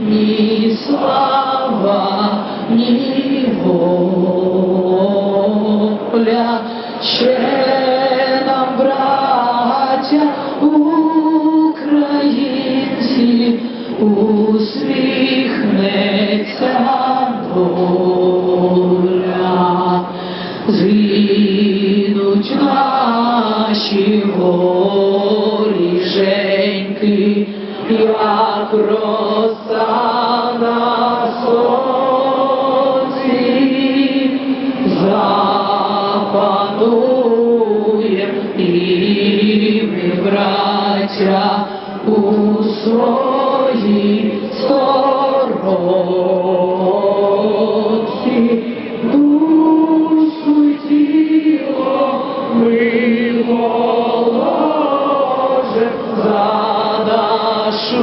ні слава, ні воля, ще нам, браття українці, усміхнеться доля. як роса на сонці запанує і ми, браття, у своїй скоротці душу тіло ми.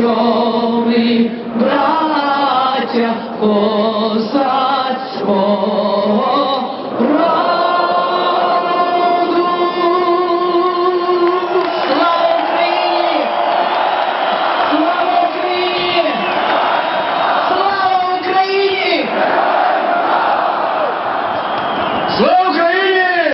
крови, браття, коса.